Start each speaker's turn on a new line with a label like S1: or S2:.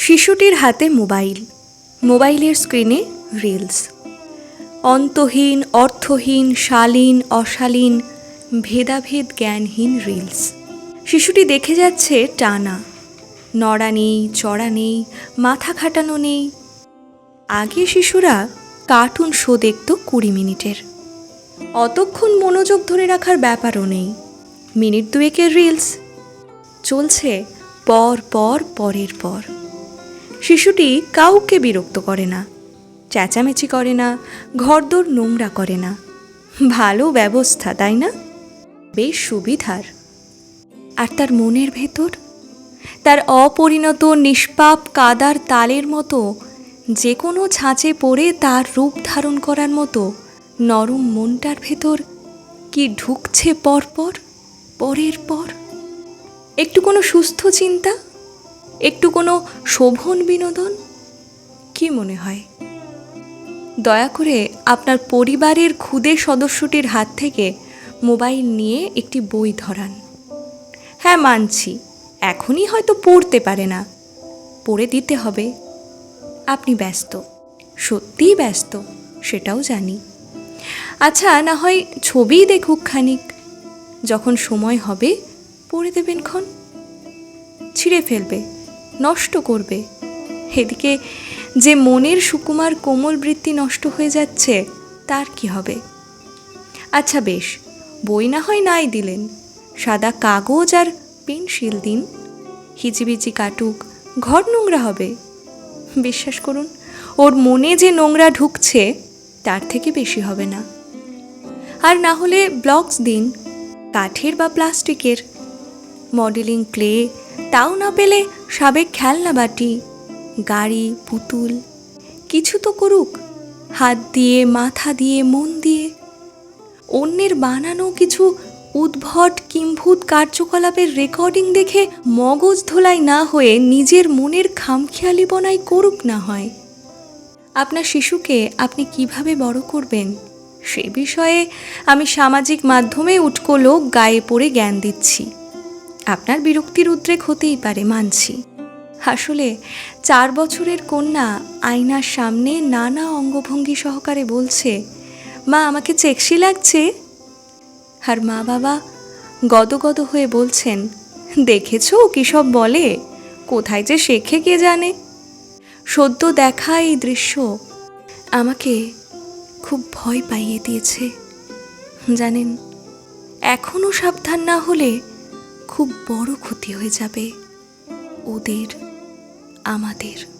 S1: শিশুটির হাতে মোবাইল। মোবাইলের স্ক্রিনে রিলস। অন্তহীন, অর্থহীন, শালীন, অশালীন, ভেদাভেদ জ্ঞানহীন রিলস। শিশুটি দেখে যাচ্ছে টানা। নড়া নেই, চড়া নেই, মাথা খাটানো নেই। আগে শিশুরা কার্টুন শো দেখত কুড়ি মিনিটের। অতক্ষণ মনোযোগ ধরে রাখার ব্যাপারও নেই। মিনিট দুয়েকের রিলস। চলছে পর পর পরের পর। শিশুটি কাউকে বিরক্ত করে না, চেঁচামেচি করে না, ঘরদোর নোংরা করে না। ভালো ব্যবস্থা, তাই না? বেশ সুবিধার। আর তার মনের ভেতর? তার অপরিণত, নিষ্পাপ কাদার তালের মতো যে কোনো ছাঁচে পড়ে তার রূপ ধারণ করার মতো নরম মনটার ভেতর কি ঢুকছে পরপর, পরের পর? একটু কোনো সুস্থ চিন্তা? একটু কোনো শোভন বিনোদন? কি মনে হয়? দয়া করে আপনার পরিবারের ক্ষুদে সদস্যটির হাত থেকে মোবাইল নিয়ে একটি বই ধরান। হ্যাঁ মানছি। এখনই হয়তো পড়তে পারে না। পড়ে দিতে হবে। আপনি ব্যস্ত। সত্যিই ব্যস্ত, সেটাও জানি। আচ্ছা না হয় ছবিই দেখুক খানিক। যখন সময় হবে, পড়ে দেবেন ক্ষণ। ছিঁড়ে ফেলবে। নষ্ট করবে। এদিকে যে মনের সুকুমার কোমল বৃত্তি নষ্ট হয়ে যাচ্ছে, তার কি হবে? আচ্ছা বেশ, বই না হয় নাই দিলেন। সাদা কাগজ আর পেন্সিল দিন। হিজিবিজি কাটুক, ঘর নোংরা হবে। বিশ্বাস করুন, ওর মনে যে নোংরা ঢুকছে, তার থেকে বেশি হবে না। আর না হলে ব্লকস দিন, কাঠের বা প্লাস্টিকের। মডেলিং ক্লে, তাও না পেলে সাবেক খেলনা বাটি, গাড়ি, পুতুল, কিছু তো করুক। হাত দিয়ে, মাথা দিয়ে, মন দিয়ে। অন্যের বানানো কিছু উদ্ভট কিম্ভূত কার্যকলাপের রেকর্ডিং দেখে মগজ ধোলাই না হয়ে নিজের মনের খামখেয়ালি বনাই করুক না হয়। আপনার শিশুকে আপনি কীভাবে বড় করবেন? সে বিষয়ে আমি সামাজিক মাধ্যমে উটকো লোক গায়ে পড়ে জ্ঞান দিচ্ছি। আপনার বিরক্তির উদ্রেক হতেই পারে, মানছি। আসলে চার বছরের কন্যা আয়নার সামনে নানা অঙ্গভঙ্গি সহকারে বলছে, মা, আমাকে চেকসি লাগছে? আর মা বাবা গদগদ হয়ে বলছেন, দেখেছ কী সব বলে? কোথায় যে শেখে কে জানে? সদ্য দেখা এই দৃশ্য আমাকে খুব ভয় পাইয়ে দিয়েছে। জানেন এখনও সাবধান না হলে খুব বড় ক্ষতি হয়ে যাবে ওদের আমাদের।